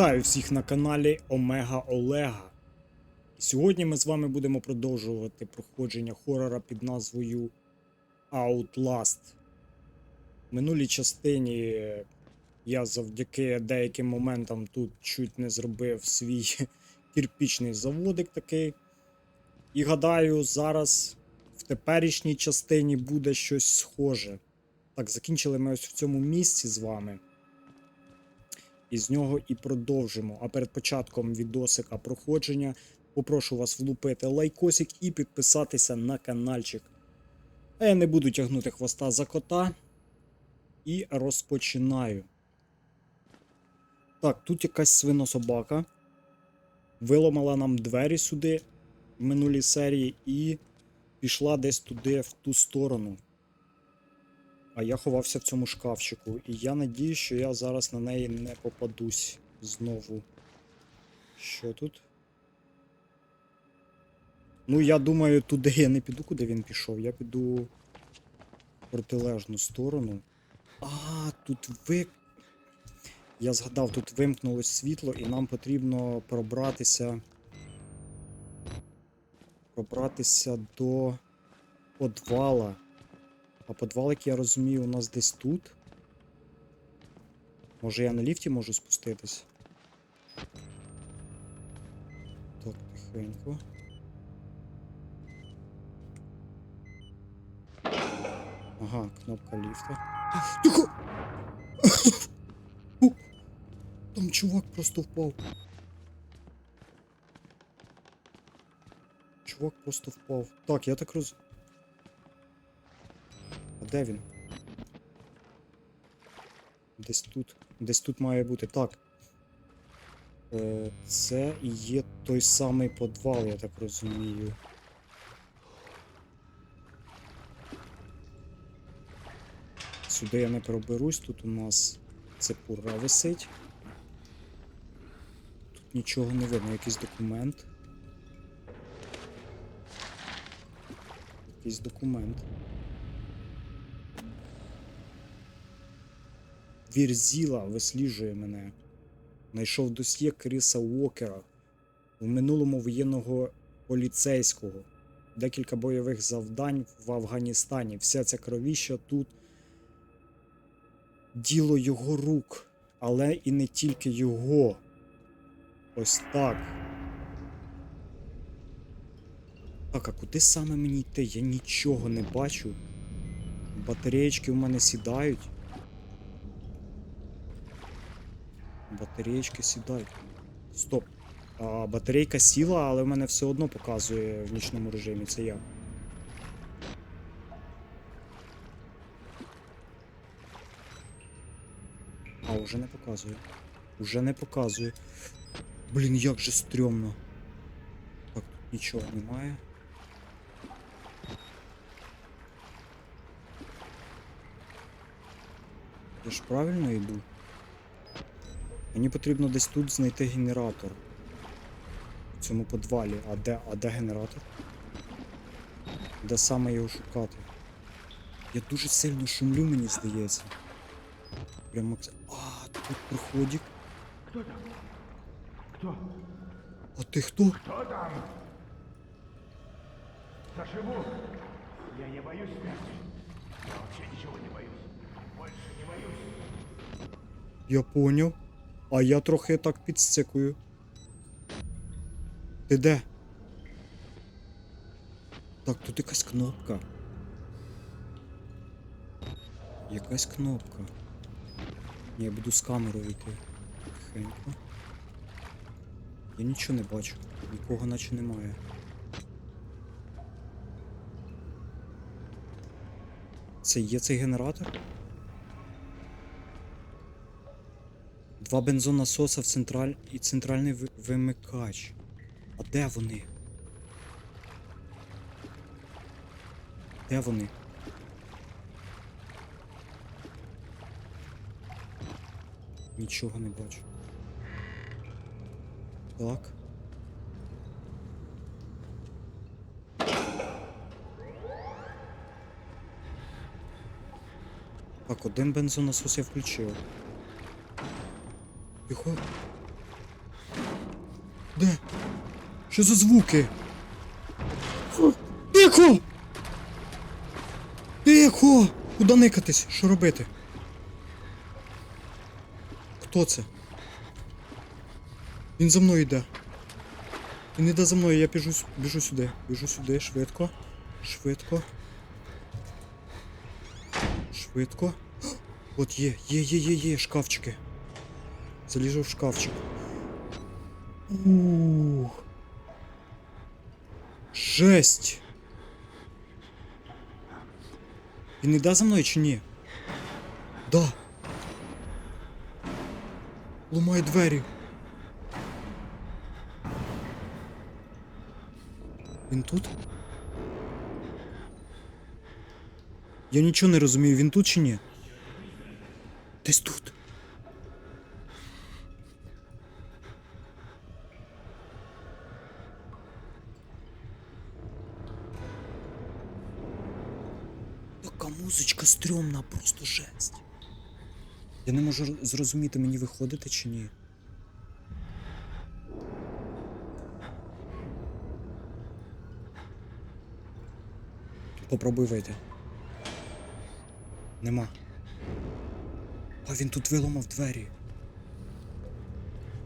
Вітаю всіх на каналі Омега Олега. Сьогодні ми з вами будемо продовжувати проходження хорора під назвою Outlast. В минулій частині я завдяки деяким моментам тут чуть не зробив свій кірпічний заводик такий. І гадаю, зараз в теперішній частині буде щось схоже. Так, закінчили ми ось в цьому місці з вами. І з нього і продовжимо. А перед початком відосика проходження попрошу вас влупити лайкосик і підписатися на каналчик. А я не буду тягнути хвоста за кота. І розпочинаю. Так, тут якась свинособака. Виламала нам двері сюди в минулій серії і пішла десь туди, в ту сторону. А я ховався в цьому шкафчику, і я надію, що я зараз на неї не попадусь знову. Що тут? Ну, я думаю, туди я не піду, куди він пішов. Я піду в протилежну сторону. А, тут ви. Я згадав, тут вимкнулось світло, і нам потрібно пробратися. Пробратися до подвала. А подвал, як я розумію, у нас десь тут. Може я на ліфті можу спуститись? Так, тихенько. Ага, кнопка ліфта. Тихо! Там чувак просто впав. Чувак просто впав. Так, я так роз... А де він? Десь тут. Десь тут має бути. Так. Е, це і є той самий подвал, я так розумію. Сюди я не проберусь, тут у нас цепура висить. Тут нічого не видно, якийсь документ. Якийсь документ. Вірзіла висліджує мене. Найшов досьє Кріса Уокера, в минулому воєнного поліцейського, декілька бойових завдань в Афганістані. Вся ця кровіща тут діло його рук, але і не тільки його. Ось так. Так, а куди саме мені йти? Я нічого не бачу. Батареєчки в мене сідають. Батареєчки сідають. Стоп. А, батарейка сіла, але в мене все одно показує в нічному режимі. Це я. А, уже не показує. Уже не показує. Блін, як же стрьомно. Так, тут нічого немає. Я ж правильно йду? Мені потрібно десь тут знайти генератор. В цьому подвалі. А де, а де генератор? Де саме його шукати? Я дуже сильно шумлю, мені здається. Прям макс... А, тут проходик. Кто там? Кто? А ти хто? Кто там? Заживу. Я не боюсь смерти. Я вообще ничего не боюсь. Больше не боюсь. Я поняв. А я трохи так підстикую. Ти де? Так, тут якась кнопка. Якась кнопка. Я буду з камерою йти. Тихенько. Я нічого не бачу. Нікого наче немає. Це є цей генератор? Два бензонасоса в централь і центральний ви- вимикач. А де вони? Де вони? Нічого не бачу. Так. Так, один бензонасос я включив. Тихо. Де? Що за звуки? Тихо! Тихо! Куди никатись? Що робити? Хто це? Він за мною йде. Він йде за мною, я біжу, біжу сюди. Біжу сюди, швидко. Швидко. Швидко. От є, є, є, є, є, шкафчики. Заліжу в шкафчик. Ух. Жесть. Він іде за мною чи ні? Да. Ломає двері. Він тут? Я нічого не розумію, він тут чи ні? Десь тут. Така музичка стрьомна, просто жесть. Я не можу зрозуміти, мені виходити чи ні. Попробуй вийти. Нема. А він тут виламав двері.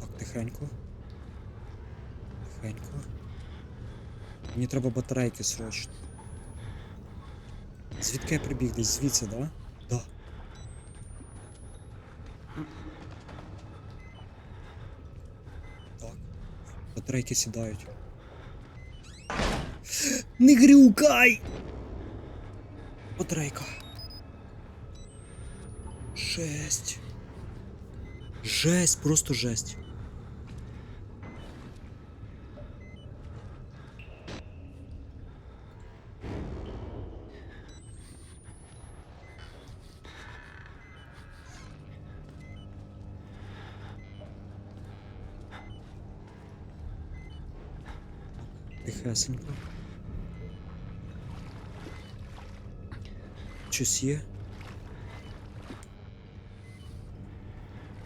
Так, тихенько. Тихенько. Мені треба батарейки срочно. Звідки я прибіг? Десь звідси, да? Да. Так. Батарейки сідають. Не грюкай! Батарейка. Жесть. Жесть, просто жесть. Тихесенько. Щось є?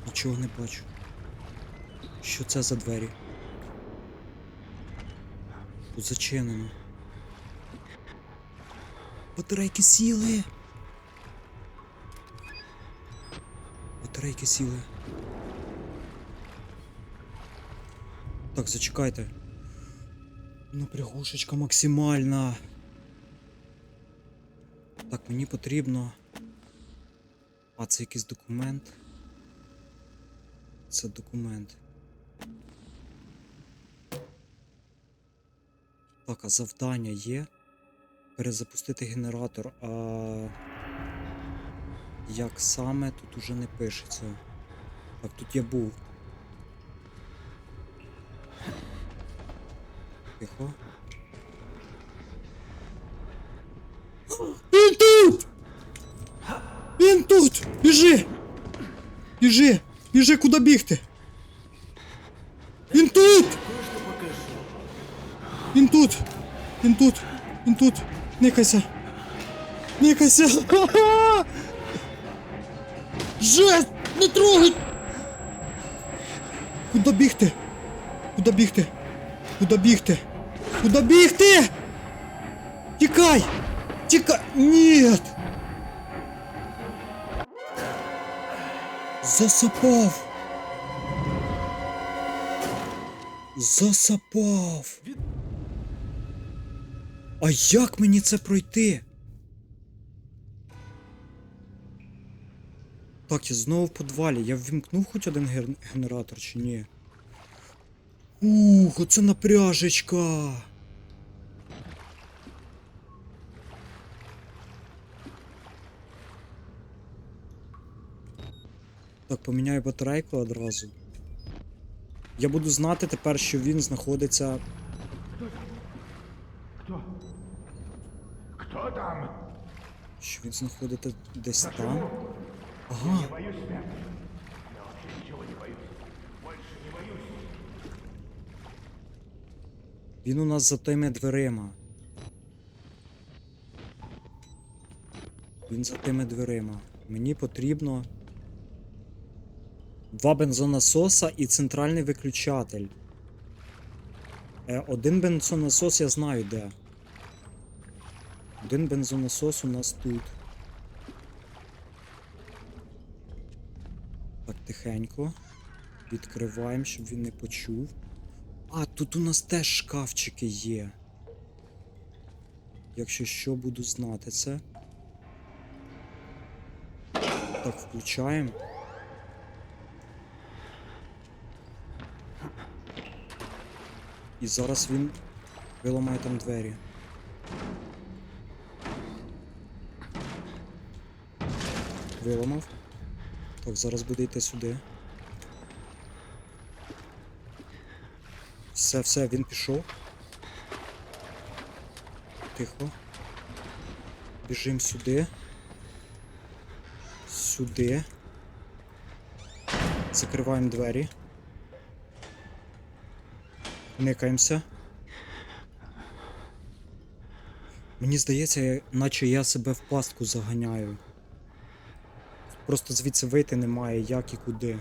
Нічого не бачу. Що це за двері? Тут зачинено. Батарейки сіли. Батарейки сіли. Так, зачекайте. Напрягушечка максимальна. Так, мені потрібно. А, це якийсь документ. Це документ. Так, а завдання є. Перезапустити генератор, а як саме тут уже не пишеться. Так, тут я був. Він тут! Він тут! Біжи! Біжи! Біжи, куди бігти? Він тут! Він тут! Він тут! Він тут! Никайся! Никайся! Жесть! Не трогай! Куди бігти? Куди бігти? Куди бігти? Куди бігти? Тікай! Тікай! Нет! Засапав! Засапав! А як мені це пройти? Так, я знову в подвалі. Я ввімкнув хоч один генератор чи ні? Ух, оце напряжечка. Так, поміняю батарейку одразу. Я буду знати тепер, що він знаходиться. Кто? Кто там? Що він знаходиться десь там. Ага. Не боюсь смерти. Я вообще ничего не боюсь. Больше не боюсь. Він у нас за тими дверима. Він за тими дверима. Мені потрібно. Два бензонасоса і центральний виключатель. Е, один бензонасос я знаю де. Один бензонасос у нас тут. Так, тихенько. Відкриваємо, щоб він не почув. А, тут у нас теж шкафчики є. Якщо що, буду знати це. Так, включаємо. І зараз він виламає там двері. Виламав. Так, зараз буде йти сюди. Все, все, він пішов. Тихо. Біжим сюди. Сюди. Закриваємо двері. Никаємося. Мені здається, наче я себе в пастку заганяю. Просто звідси вийти немає як і куди.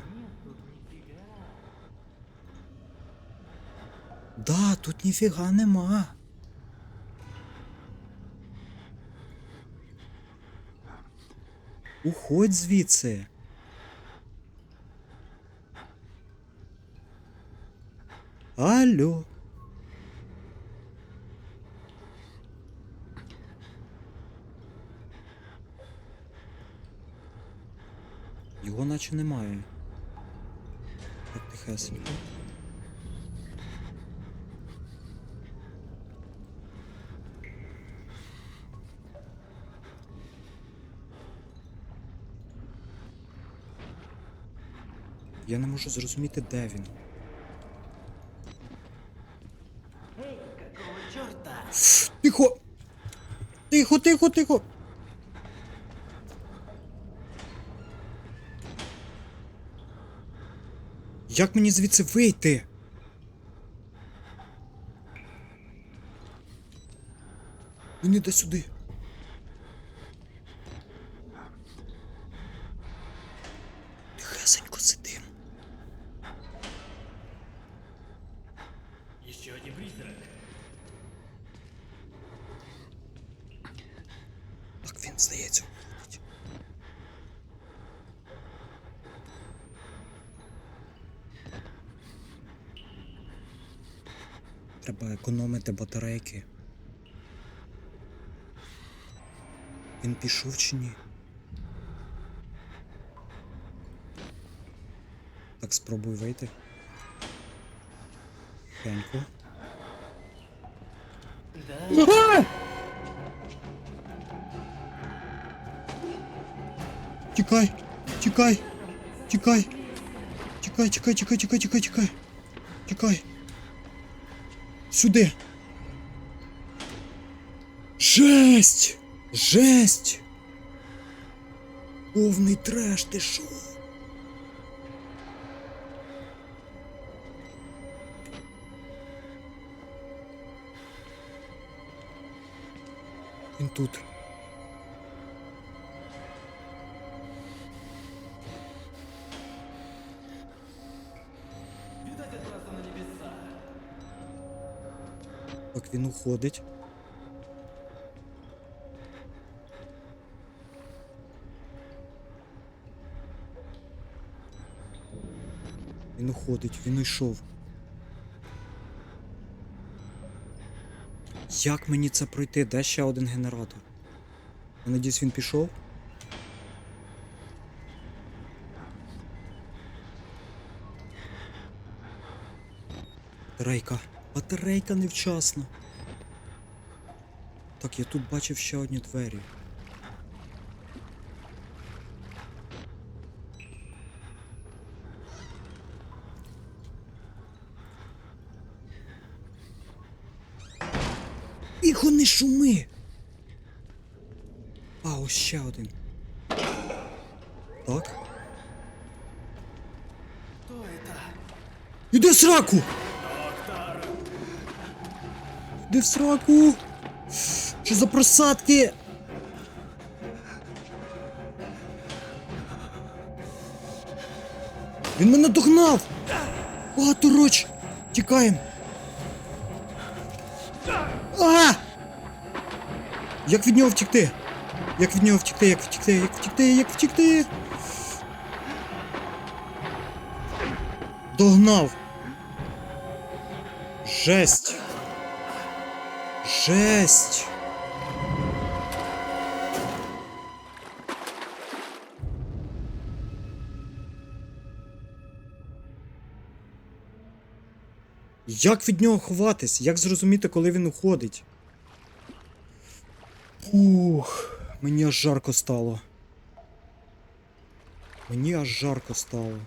Да, тут ніфіга нема. Уходь звідси. Алло. Його наче немає. Так тихесенько. Я не можу зрозуміти, де він. Тихо! Тихо, тихо, тихо! Як мені звідси вийти? Він іде сюди. Тихесенько сидим. Еще один призрак. Так він здається уходить. Треба економити батарейки. Він пішов чи ні? Так, спробуй вийти. Тихенько. Тікай! Тікай! Тікай! Тікай, тікай, тікай, тікай, тікай, тікай! Тікай! Сюди! Жесть! Жесть! Повний треш, ти шо? Він тут. Так він уходить. Він уходить, він уйшов. Як мені це пройти? Де ще один генератор? Я надіюсь, він пішов? Батарейка. Батарейка невчасно. Так, я тут бачив ще одні двері. Тихо, не шуми! А, ось ще один. Так. Кто это? Іди сраку! Іди в сраку! Що за просадки? Він мене догнав! Багато роч! Тікаємо! А! Як від нього втікти? Як від нього втікти, як втікти, як втікти, як втікти? Догнав. Жесть. Жесть. Як від нього ховатись? Як зрозуміти, коли він уходить? Ух, мені аж жарко стало. Мені аж жарко стало.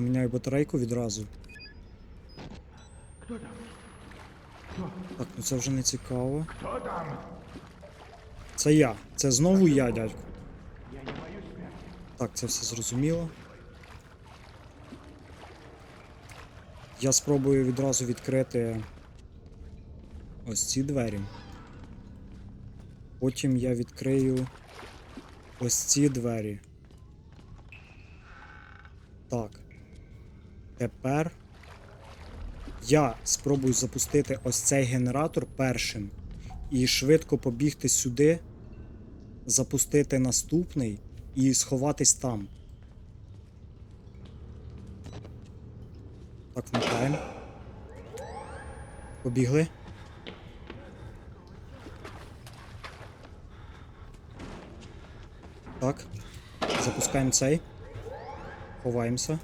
Поміняю батарейку відразу. Кто там? Так, ну це вже не цікаво. Кто там? Це я. Це знову я, дядько. Я не боюсь смерти. Так, це все зрозуміло. Я спробую відразу відкрити ось ці двері. Потім я відкрию ось ці двері. Так. Тепер я спробую запустити ось цей генератор першим і швидко побігти сюди, запустити наступний і сховатись там. Так, вмикаємо. Побігли. Так. Запускаємо цей. Ховаємося.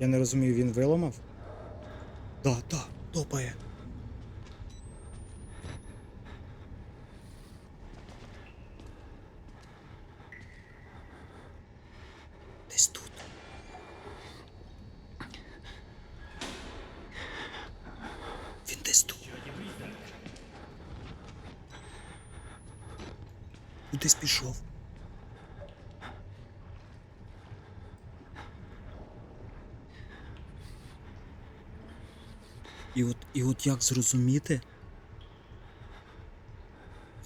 Я не розумію, він виламав? Да, да, топає. Десь тут. Він десь тут. Кудись пішов. І от, і от як зрозуміти?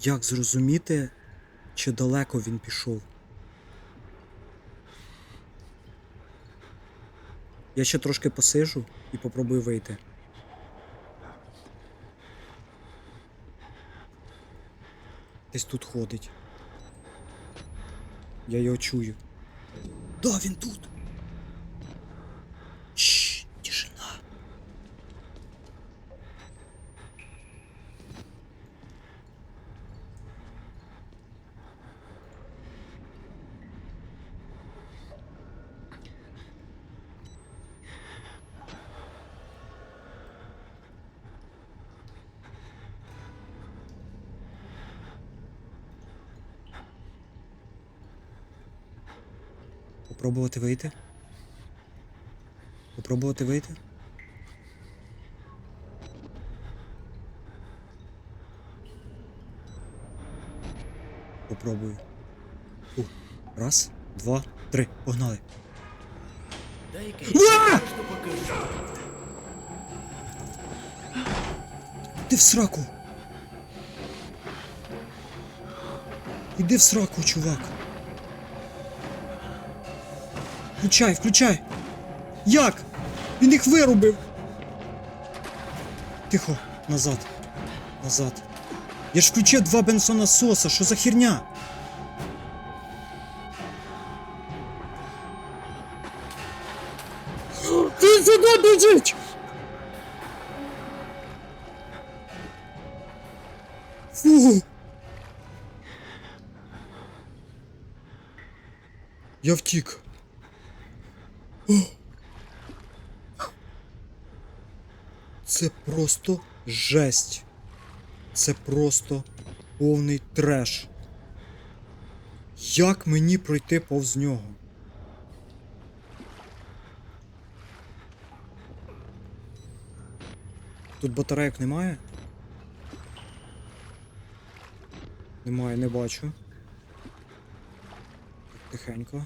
Як зрозуміти, чи далеко він пішов? Я ще трошки посижу і попробую вийти. Десь тут ходить. Я його чую. Да, він тут. Попробувати вийти? Попробувати вийти? Попробую. Фу. Раз, два, три. Погнали. Іди в сраку. Іди в сраку, чувак. Включай, включай. Як? Він їх вирубив. Тихо, назад. Назад. Я ж включив два бензонасоса, що за херня? Він сюди біжить! Фу. Я втік. О. Це просто жесть. Це просто повний треш. Як мені пройти повз нього? Тут батарейок немає? Немає, не бачу. Тихенько.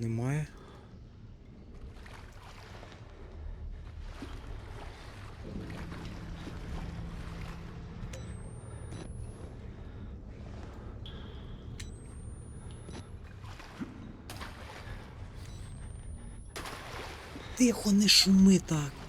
Немає. Тихо, не шуми так.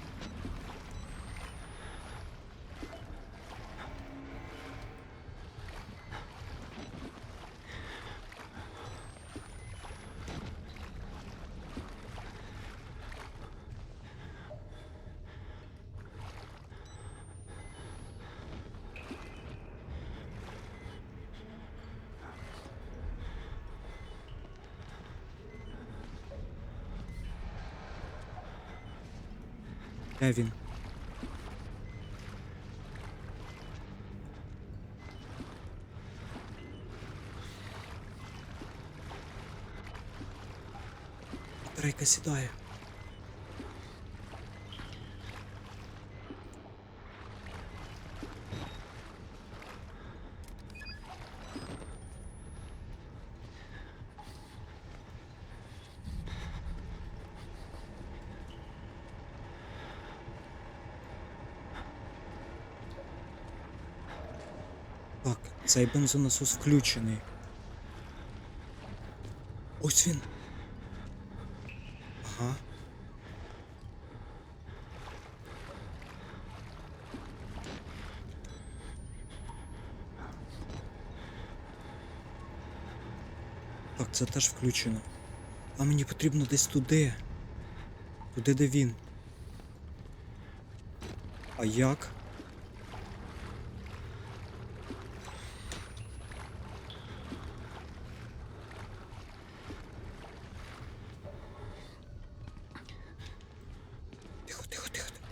Де він? Батарейка сідає. Так, цей бензонасос включений. Ось він. Ага. Так, це теж включено. А мені потрібно десь туди. Туди, де він. А як? Тихо, тихо, тихо. тихо.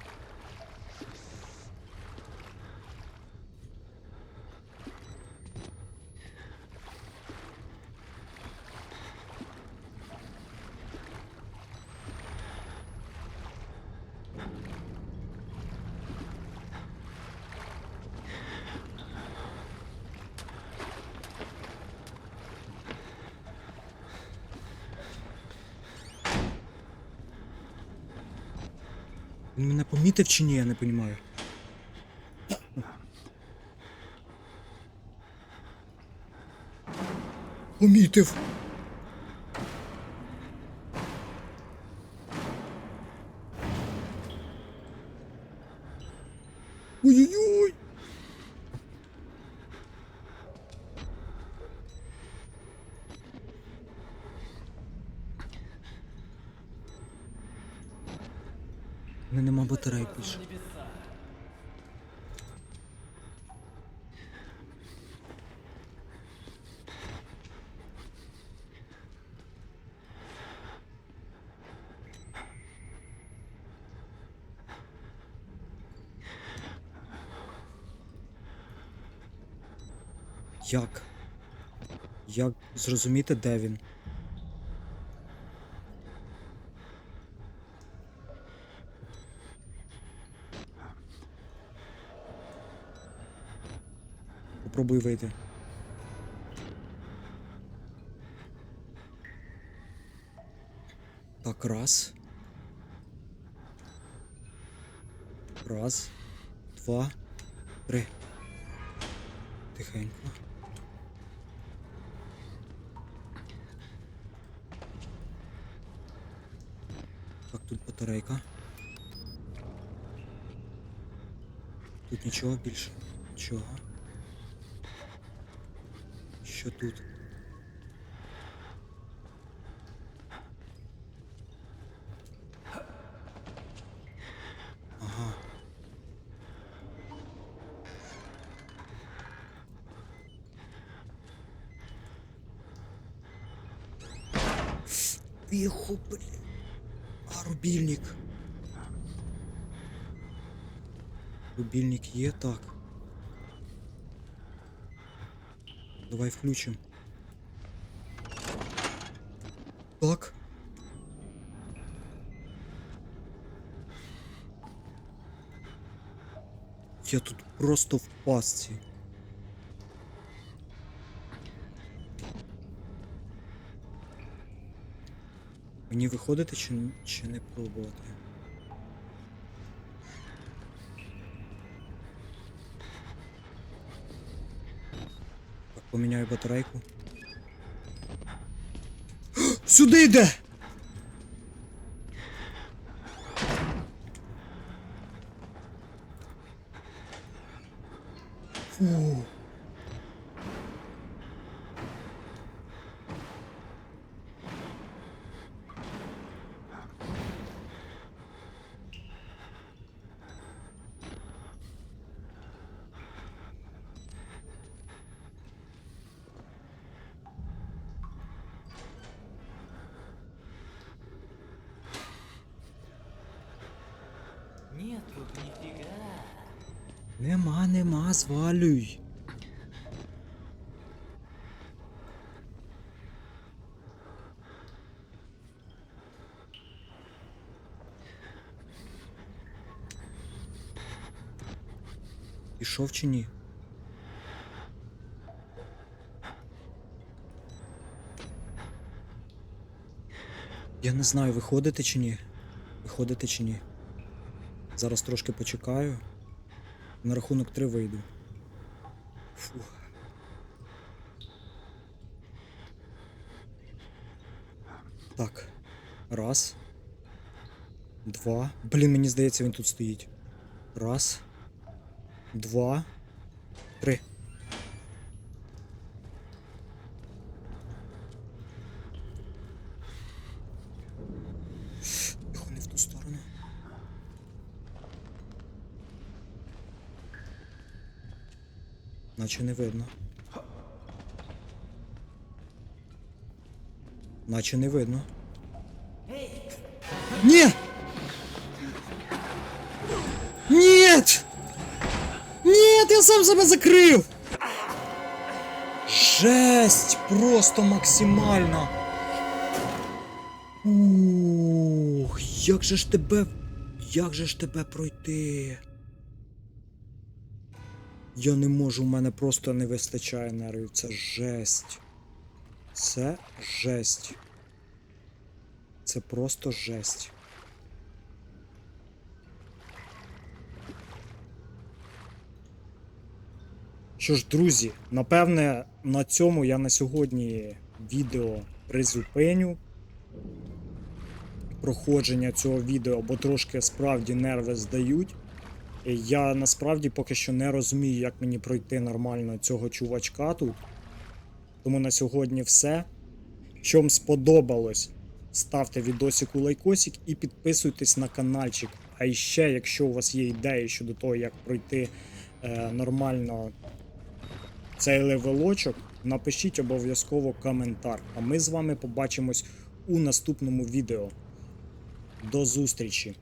Він мене помітив чи ні, я не розумію. Помітив. Ой-ой-ой. У мене нема батарей більше. Як? Як зрозуміти, де він? Попробуй вийти. Так, раз. Раз, два, три. Тихенько. Так, тут батарейка. Тут нічого більше. Нічого. Що тут? Ага. Тихо, блін. Рубільник є так. Давай включим. Так. Я тут просто в пастці. Мені виходити чи, чи не пробувати? Поміняю батарейку. Сюди йде! Фу. Нет тут нифига. Нема, нема, звалюй. Пішов чи ні? Я не знаю, виходити чи ні. Виходити чи ні. Зараз трошки почекаю. На рахунок три вийду. Фух. Так. Раз. Два. Блін, мені здається, він тут стоїть. Раз. Два. Три. Тихо, не в ту сторону. Наче не видно. Наче не видно. Ні! Нет! Нет, я сам себе закрив! Жесть! Просто максимально! Ух, як же ж тебе. Як же ж тебе пройти? Я не можу, в мене просто не вистачає нервів. Це жесть. Це жесть. Це просто жесть. Що ж, друзі, напевне, на цьому я на сьогодні відео призупиню. Проходження цього відео, бо трошки справді нерви здають. Я насправді поки що не розумію, як мені пройти нормально цього чувачка тут. Тому на сьогодні все. Що вам сподобалось, ставте відосику лайкосик і підписуйтесь на каналчик. А ще, якщо у вас є ідеї щодо того, як пройти е, нормально цей левелочок, напишіть обов'язково коментар. А ми з вами побачимось у наступному відео. До зустрічі!